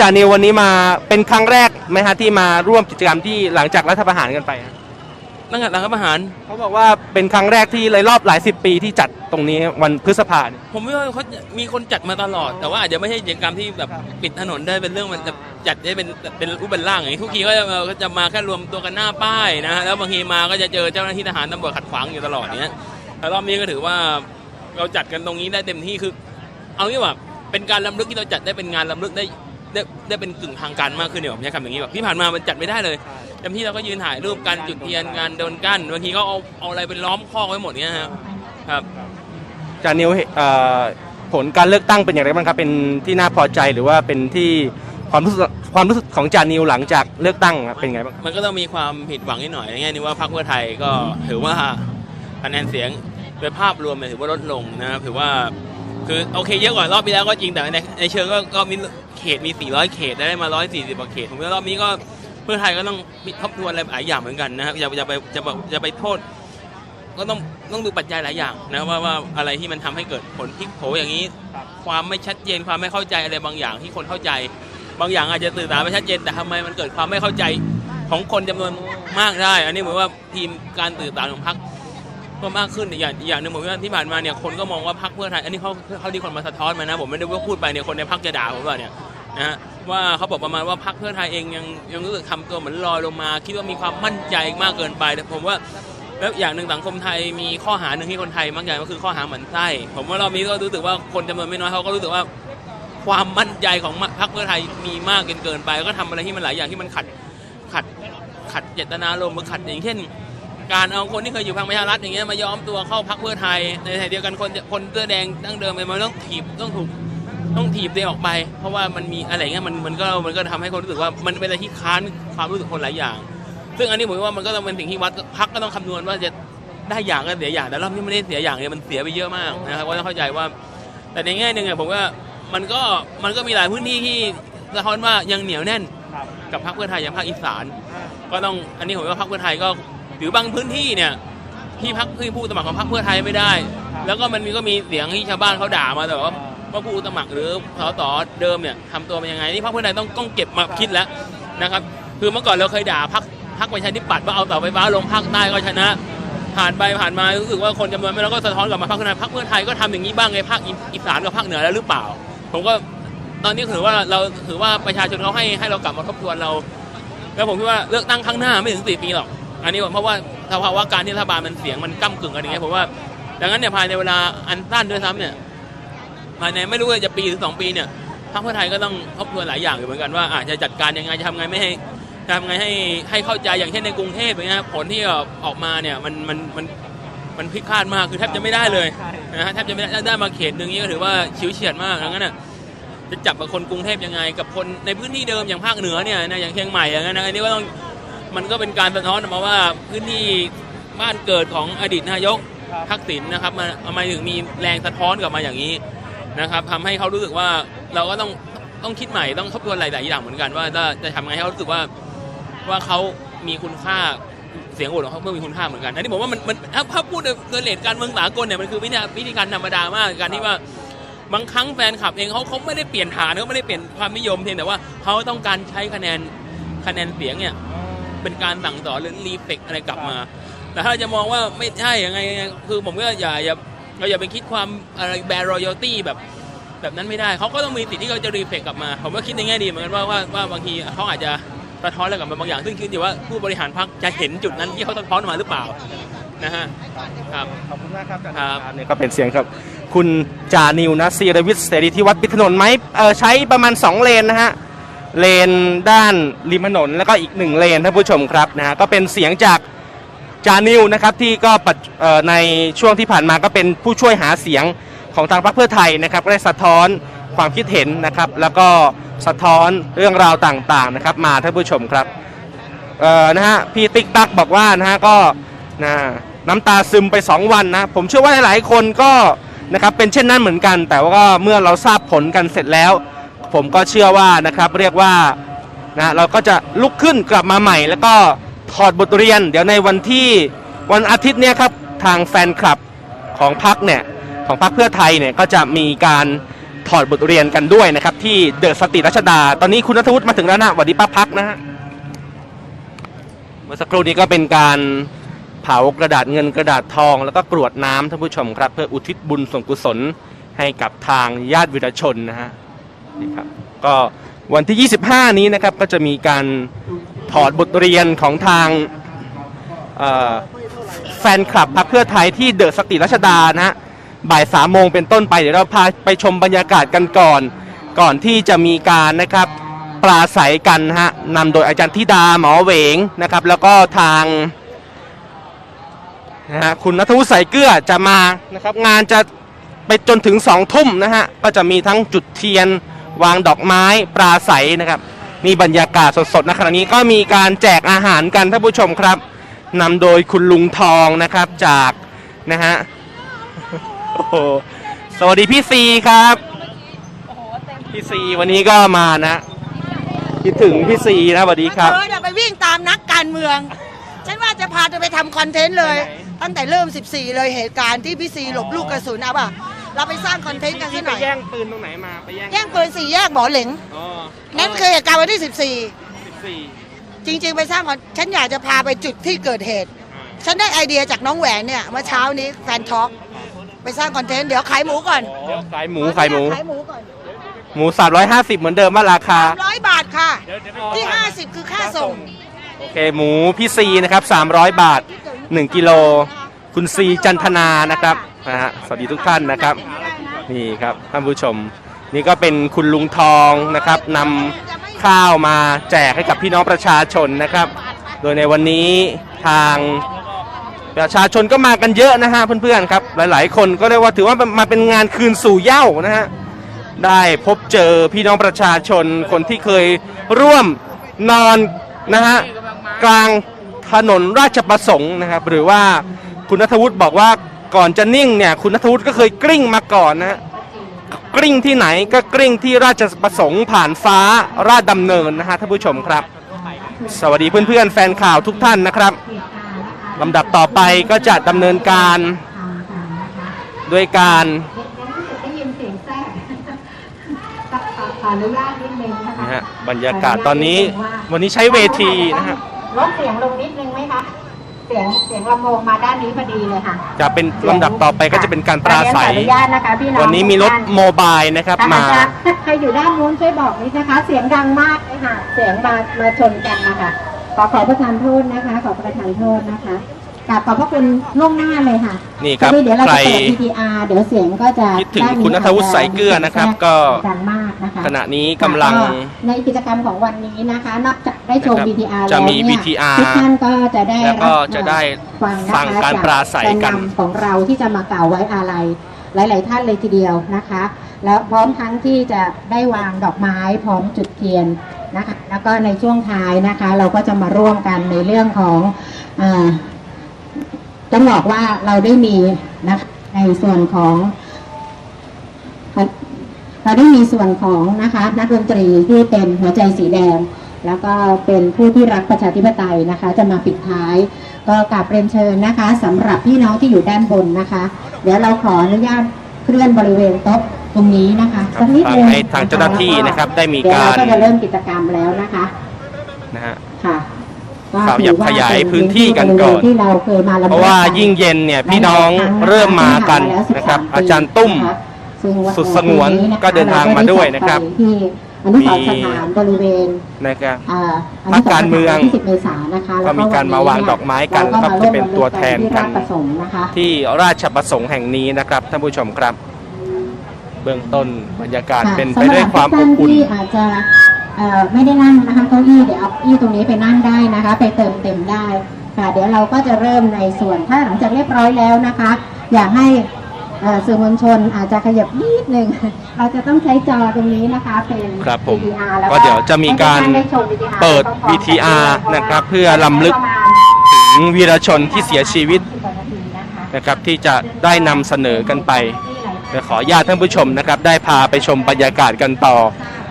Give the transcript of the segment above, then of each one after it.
จานิววันนี้มาเป็นครั้งแรกไหมฮะที่มาร่วมกิจกรรมที่หลังจากรัฐประหารกันไปฮะตั้งแต่หลังรัฐประหาร เขาบอกว่าเป็นครั้งแรกที่เลยรอบหลายสิบปีที่จัดตรงนี้วันพฤษภาเนี่ย ผมไม่ว่าเขามีคนจัดมาตลอด แต่ว่าอาจจะไม่ใช่กิจกรรมที่แบบปิดถนนได้เป็นเรื่องมันจะจัดได้เป็นเป็นรูปเป็นร่างอย่างนี้ทุกทีก็จะมาก็จะมาแค่รวมตัวกันหน้าป้ายนะฮะแล้วบางทีมาก็จะเจอเจ้าหน้าที่ทหารตำรวจขัดขวางอยู่ตลอดเนี้ยแต่รอบนี้ก็ถือว่าเราจัดกันตรงนี้ได้เต็มที่คือ เอางี้ว่าเป็นการลำลึกที่เราจัดได้เป็นงานลำลึกได้ ได้ได้เป็นกึ่งทางการมากขึ้นเนี่ยผมใช้คำอย่างนี้แบบที่ผ่านมามันจัดไม่ได้เลยเต็มที่เราก็ยืนถ่ายรูปการจุดเทียนงานโดนกั้นบางทีก็เอาเอาอะไรเป็นล้อมคอกไว้หมดเนี้ยฮะครับจานิวเอ่อผลการเลือกตั้งเป็นอย่างไรบ้างครับ เป็นที่น่าพอใจหรือว่าเป็นที่ความรู้สึกความรู้สึกของจานิวหลังจากเลือกตั้งครับเป็นไงบ้างมันก็ต้องมีความผิดหวังนิดหน่อยในแง่นี้ว่าพรรคเพื่อไทยก็ถือว่าคะแนนเสียงโดยภาพรวมเนี่ยถือว่าลดลงนะครับถือว่า คือโอเคเยอะกว่ารอบที่แล้วก็จริงแต่ในในเชิงก็ก็มีเขตมี 400 เขตได้มา 140กว่าเขตผมว่ารอบนี้ก็เพื่อไทยก็ต้องทบทวนอะไรหลายอย่างเหมือนกันนะครับอย่าอย่าไปจะจะไปโทษ ก็ต้องต้องดูปัจจัยหลายอย่างนะว่าว่าอะไรที่มันทำให้เกิดผลพลิกโผอย่างนี้ ความไม่ชัดเจนความไม่เข้าใจอะไรบางอย่างที่คนเข้าใจ บางอย่างอาจจะสื่อสารไม่ชัดเจนแต่ทำไมมันเกิดความไม่เข้าใจของคนจำนวนมากได้ อันนี้เหมือนว่าทีมการสื่อสารของพรรค ก็มากขึ้นอย่างอย่างหนึ่งผมว่าที่ผ่านมาเนี่ยคนก็มองว่าพรรคเพื่อไทยอันนี้เขาเขาที่คนมาสะท้อนมานะผมไม่ได้ว่าพูดไปเนี่ยคนในพรรคจะด่าผมว่าเนี่ยนะฮะว่าเขาบอกประมาณว่าพรรคเพื่อไทยเองยังยังรู้สึกทำตัวเหมือนลอยลงมา คิดว่ามีความมั่นใจมากเกินไปแต่ผมว่าแล้วอย่างหนึ่งสังคมไทยมีข้อหาหนึ่งที่คนไทยมักจะก็คือข้อหาหมันไส้ผมว่าเรอบนี้ก็รู้สึกว่าคนจำนวนไม่น้อยเขาก็รู้สึกว่า ความมั่นใจของพรรคเพื่อไทยมีมากเกินเกินไป ก็ทำอะไรที่มันหลายอย่างที่มันขัดขัดขัดเจตนารมณ์หรือขัดอย่างเช่น การเอาคนที่เคยอยู่พลังประชารัฐอย่างเงี้ยมาย้อมตัวเข้าพรรคเพื่อไทยในขณะเดียวกันคนคนเสื้อแดงตั้งเดิมมันต้องถีบต้องถูกต้องถีบเอออกไป เพราะว่ามันมีอะไรเงี้ยมันมันก็มันก็ทำให้คนรู้สึกว่ามันเป็นอะไรที่ค้านความรู้สึกคนหลายอย่าง ซึ่งอันนี้ผมว่ามันก็ต้องเป็นสิ่งที่วัดพักก็ต้องคำนวณว่าจะได้อย่างก็เสียอย่างแต่รอบนี้ไม่ได้เสียอย่างเลยมันเสียไปเยอะมากนะครับก็ต้องเข้าใจว่า แต่ในแง่หนึ่งอะผมว่ามันก็มันก็มีหลายพื้นที่ที่สะท้อนว่ายังเหนียวแน่นกับพรรคเพื่อไทยอย่างภาคอีสาน ก็ต้องอันนี้ผมว่าพรรคเพื่อไทยก็ รือบางพื้นที่เนี่ยที่พรรคที่ผู้สมัครของพรรคเพื่อไทยไม่ได้ แล้วก็มันมีก็มีเสียงที่ชาวบ้านเขาด่ามาแต่ว่าว่าผู้สมัครหรือสสเดิมเนี่ยทำตัวเป็นยังไงนี่พรรคเพื่อไทยต้องต้องเก็บมาคิดแล้วนะครับ คือเมื่อก่อนเราเคยด่าพรรคพรรคประชาธิปัตย์ว่าเอาเสาไฟฟ้าลงภาคใต้ก็ชนะ ผ่านไปผ่านมารู้สึกว่าคนจำนวนไม่น้อยก็สะท้อนกลับมาพรรคเพื่อไทยพรรคเพื่อไทยก็ทำอย่างนี้บ้างในภาคอีสานกับภาคเหนือแล้วหรือเปล่า ผมก็ตอนนี้ถือว่าเราถือว่าประชาชนเขาให้ให้เรากลับมาทบทวนเรา แล้วผมคิดว่าเลือกตั้งครั้งหน้าไม่ถึงสี่ปีหรอก อันนี้ผมเพราะว่าสภาวะการที่รัฐบาลมันเสียงมันก้ากึ่งกันอย่างเงี้ยผมว่าดังนั้นเนี่ยภายในเวลาอันสั้นด้วยซ้ำเนี่ยภายในไม่รู้ว่าจะปีหรือสองปีเนี่ยพรรคเพื่อไทยก็ต้องทบทวนหลายอย่างอยู่เหมือนกันว่าอาจจะจัดการยังไงจะทำไงไม่ให้จะทำไงให้ให้เข้าใจอย่างเช่นในกรุงเทพอย่างเงี้ยผลที่ออกมาเนี่ยมันมันมันมันพลิกคาดมากคือแทบจะไม่ได้เลยนะฮะแทบจะไม่ได้ได้มาเขตหนึ่งนี่ก็ถือว่าชิวเฉียดมากดังนั้นน่ะจะจับกับคนกรุงเทพยังไง กับคนในพื้นที่เดิมอย่างภาคเหนือเนี่ยนะอย่างเชียงใหม่อย่างนั้นนะอันนี้ก็ต้อง มันก็เป็นการสะท้อนออกมาว่าพื้นที่บ้านเกิดของอดีตนายกทักษิณนะครับมันทำไมถึงมีแรงสะท้อนกลับมาอย่างนี้นะครับทำให้เขารู้สึกว่าเราก็ต้องต้องคิดใหม่ต้องทบทวนหลาย ๆ อย่างเหมือนกันว่าจะจะทำไงให้เขารู้สึกว่าว่าเขามีคุณค่าเสียงโหวตของเขาเมื่อมีคุณค่าเหมือนกันอันนี้ผมว่ามันมันถ้าถ้าพูดโดยเลทการเมืองสากลเนี่ยมันคือวิธีวิธีการธรรมดามากการที่ว่าบางครั้งแฟนคลับเองเขาเขาไม่ได้เปลี่ยนฐานเขาไม่ได้เปลี่ยนความนิยมเพียงแต่ว่าเขาต้องการใช้คะแนนคะแนนเสียงเนี่ย เป็นการสั่งสอนหรือรีเฟกอะไรกลับมา แต่ถ้าจะมองว่าไม่ใช่ยังไงคือผมก็อย่าอย่าเราอย่าไปคิดความอะไรแบรรอยัลตี้แบบแบบนั้นไม่ได้เขาก็ต้องมีสิทธิ์ที่เขาจะรีเฟกกลับมา ผมก็คิดในแง่ดีเหมือนกันว่าว่าว่าบางทีเขาอาจจะสะท้อนอะไรกลับมาบางอย่าง ซึ่งคิดอยู่ว่าผู้บริหารพรรคจะเห็นจุดนั้นที่เขาสะท้อนออกมาหรือเปล่านะฮะครับขอบคุณมากครับครับเนี่ยก็เป็นเสียงครับ คุณจานิวนะซีรวิทย์เสรีที่วัดปิดถนนไหมเออใช้ประมาณ 2 เลนนะฮะ เลนด้านริมถนนแล้วก็อีกหนึ่งเลนท่านผู้ชมครับนะฮะก็เป็นเสียงจากจานิวนะครับที่ก็ในช่วงที่ผ่านมาก็เป็นผู้ช่วยหาเสียงของทางพรรคเพื่อไทยนะครับก็ได้สะท้อนความคิดเห็นนะครับ แล้วก็สะท้อนเรื่องราวต่างๆนะครับ มาท่านผู้ชมครับเอ่อนะฮะพี่ติ๊กตักบอกว่านะฮะก็นะน้ำตาซึมไป 2 วันนะผมเชื่อว่าหลายๆคนก็นะครับเป็นเช่นนั้นเหมือนกัน แต่ว่าเมื่อเราทราบผลกันเสร็จแล้ว ผมก็เชื่อว่านะครับเรียกว่านะเราก็จะลุกขึ้นกลับมาใหม่ แล้วก็ถอดบทเรียน เดี๋ยวในวันที่วันอาทิตย์เนี้ยครับทางแฟนคลับของพักเนี่ยของพักเพื่อไทยเนี่ยก็จะมีการถอดบทเรียนกันด้วยนะครับที่เดอะสตรีรัชดา ตอนนี้คุณนัทวุฒิมาถึงแล้วนะสวัสดีป้าพักนะฮะเมื่อสักครู่นี้ก็เป็นการเผากระดาษเงินกระดาษทอง แล้วก็กรวดน้ำท่านผู้ชมครับ เพื่ออุทิศบุญส่วนกุศลให้กับทางญาติวิรชนนะฮะ นี่ครับก็วันที่ 25 นี้นะครับก็จะมีการถอดบทเรียนของทางแฟนคลับพรรคเพื่อไทยที่เดอะสตรีรัชดานะฮะบ่ายสามโมงเป็นต้นไปเดี๋ยวเราพาไปชมบรรยากาศกันก่อน ก่อนที่จะมีการนะครับปราศัยกันฮะนำโดยอาจารย์ธิดาหมอเหวงนะครับ แล้วก็ทางนะฮะคุณนัทวุฒิใสายเกลือจะมานะครับ งานจะไปจนถึงสองทุ่มนะฮะก็จะมีทั้งจุดเทียน วางดอกไม้ปราศัยนะครับ มีบรรยากาศสดๆนะขณะนี้ก็มีการแจกอาหารกันท่านผู้ชมครับนำโดยคุณลุงทองนะครับจากนะฮะโอ้โหสวัสดีพี่ซีครับพี่ซีวันนี้ก็มานะคิดถึงพี่ซีนะสวัสดีครับ เธอจะไปวิ่งตามนักการเมือง ฉันว่าจะพาเธอไปทำคอนเทนต์เลย ตั้งแต่เริ่ม 14 เลยเหตุการณ์ที่พี่ซีหลบลูกกระสุนเอาป่ะ เราไปสร้างคอนเทนต์กันพี่ที่ไปหน่อยแย่งปืนตรงไหนมาไปแย่งแย่งปืนสี่แยกหมอเหลงอ๋อนั่นคือเหตุการณ์วันที่ สิบสี่14 จริง ๆ ไปสร้างคอนฉันอยากจะพาไปจุดที่เกิดเหตุฉันได้ไอเดียจากน้องแหวนเนี่ยเมื่อเช้านี้แฟนท็อกไปสร้างคอนเทนต์เดี๋ยวขายหมูก่อนเดี๋ยวขายหมูขายหมู ขายหมูก่อนหมู350เหมือนเดิมว่าราคา300บาทค่ะ ที่ 50 คือค่าส่ง โอเค หมูพี่ซีนะครับ300บาท1กิโล คุณซีจันทนานะครับ นะฮะสวัสดีทุกท่านนะครับ นี่ครับท่านผู้ชม นี่ก็เป็นคุณลุงทองนะครับนำข้าวมาแจกให้กับพี่น้องประชาชนนะครับ โดยในวันนี้ทางประชาชนก็มากันเยอะนะฮะเพื่อนๆครับ หลายๆ คนก็เรียกว่าถือว่ามาเป็นงานคืนสู่เหย้านะฮะได้พบเจอพี่น้องประชาชนคนที่เคยร่วมนอนนะฮะกลางถนนราชประสงค์นะครับ หรือว่าคุณนัทวุฒิบอกว่า ก่อนจะนิ่งเนี่ยคุณนัทวุฒิก็เคยกลิ้งมาก่อนนะฮะกลิ้งที่ไหนก็กลิ้งที่ราชประสงค์ผ่านฟ้าราชดำเนินนะฮะท่านผู้ชมครับ สวัสดีเพื่อนๆแฟนข่าวทุกท่านนะครับลำดับต่อไปก็จะดำเนินการด้วยการได้ยินเสียงแทรกขออนุญาตนิดนึงนะคะนะฮะบรรยากาศตอนนี้ วันนี้ใช้เวทีนะฮะลดเสียงลงนิดนึงไหมคะเสียงเสียงลำโพงมาด้านนี้พอดีเลยค่ะ จะเป็นลำดับต่อไปก็จะเป็นการปราศัยขออนุญาตนะคะพี่น้องวันนี้มีรถโมบายนะครับถ้ามาอาจจะใครอยู่ด้านนู้นช่วยบอกนิดนะคะ เสียงดังมากเลยค่ะ เสียงมามาชนกันนะคะขอขอประทานโทษนะคะ ขอประทานโทษนะคะ กราบขอบพระคุณล่วงหน้าเลยค่ะนี่ครับพอดีเดี๋ยวเราใครจะเปิด VTR เดี๋ยวเสียงก็จะคิดถึงด้านนี้คุณณัฐวุฒิสายเกลือนะครับ ก็ดังมากนะคะขณะนี้กำลังในกิจกรรมของวันนี้นะคะ นอกจากได้ชมนะครับ VTR จะมีแล้วเนี่ย VTR ทุกท่านก็จะได้แล้วก็รับจะได้ฟังนะคะฟังการปราศัยกันแนำของเราที่จะมากล่าวไว้อาลัยหลาย ๆ ท่านเลยทีเดียวนะคะ แล้วพร้อมทั้งที่จะได้วางดอกไม้พร้อมจุดเทียนนะคะ แล้วก็ในช่วงท้ายนะคะ เราก็จะมาร่วมกันในเรื่องของเอ่อ ต้องบอกว่าเราได้มีนะคะในส่วนของเราได้มีส่วนของนะคะนักดนตรีที่เป็นหัวใจสีแดง แล้วก็เป็นผู้ที่รักประชาธิปไตยนะคะ จะมาปิดท้าย ก็กราบเรียนเชิญนะคะสำหรับพี่น้องที่อยู่ด้านบนนะคะ เดี๋ยวเราขออนุญาตเคลื่อนบริเวณโต๊ะตรงนี้นะคะสักนิดนึงให้ทางเจ้าหน้าที่นะครับ ได้มีเดี๋ยวการเราก็จะเริ่มกิจกรรมแล้วนะคะนะฮะ ค่ะก็ขยับถือว่ขยายเป็พื้นที่กันก่อนที่เราเคยมาลำบกเพราะว่ายิ่งเย็นเนี่ยพี่น้องเริ่มมากันนะครับ อาจารย์ตุ้มซึ่งสุดสงวนก็เดินทางมาด้วยนะครับที่อนุสรณ์สถานบริเวณนะครับอ่าพรรคการเมืองที่10เมษายนนะคะก็มีการมาวางดอกไม้กันแล้วครับมาที่เป็นตัวแทนกันที่ราชประสงค์นะคะที่ราชประสงค์แห่งนี้นะครับท่านผู้ชมครับ เบื้องต้นบรรยากาศค่ะเป็นไปด้วยความสำหอรับบอุ่น ที่อาจจะเอ่อไม่ได้นั่งนะคะเก้าอี้เดี๋ยวเอาเก้าอี้ตรงนี้ไปนั่งได้นะคะ ไปเติมเต็มได้ค่ะเดี๋ยวเราก็จะเริ่มในส่วนถ้าหลังจากเรียบร้อยแล้วนะคะ อยากให้เอ่อสื่อมวลชนอาจจะขยับนิดหนึ่งเราจะต้องใช้จอตรงนี้นะคะเป็นครับผม VTR แล้วก็เดี๋ยวจะมีการให้ทุท่นได้ชม VTR เปิดพร้อมๆกัน VTR นะครับ เพื่อรำลึกถึงวีรชนที่เสียชีวิตนะครับที่จะได้นำเสนอกันไปแต่ขออนุญาตท่านผู้ชมนะครับ ได้พาไปชมบรรยากาศกันต่อ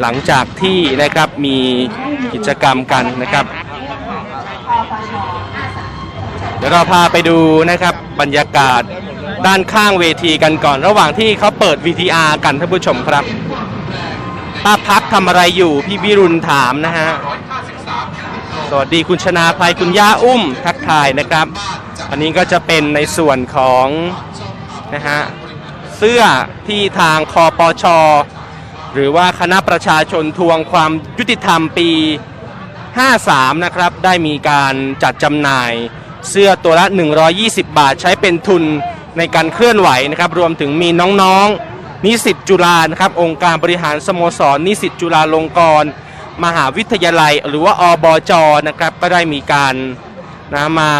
หลังจากที่นะครับมีกิจกรรมกันนะครับ เดี๋ยวเราพาไปดูนะครับบรรยากาศด้านข้างเวทีกันก่อน ระหว่างที่เขาเปิด VTR กันท่านผู้ชมครับป้าพักทำอะไรอยู่พี่วิรุณถามนะฮะ สวัสดีคุณชนาภัยคุณย่าอุ้มทักทายนะครับ อันนี้ก็จะเป็นในส่วนของนะฮะเสื้อที่ทางคอปช หรือว่าคณะประชาชนทวงความยุติธรรมปี 53 นะครับ ได้มีการจัดจำหน่าย เสื้อตัวละ 120 บาทใช้เป็นทุนในการเคลื่อนไหวนะครับ รวมถึงมีน้องๆ นิสิตจุฬานะครับ องค์การบริหารสโมสร นิสิตจุฬาลงกรณ์มหาวิทยาลัย หรือว่าอบจนะครับ ก็ได้มีการนะมา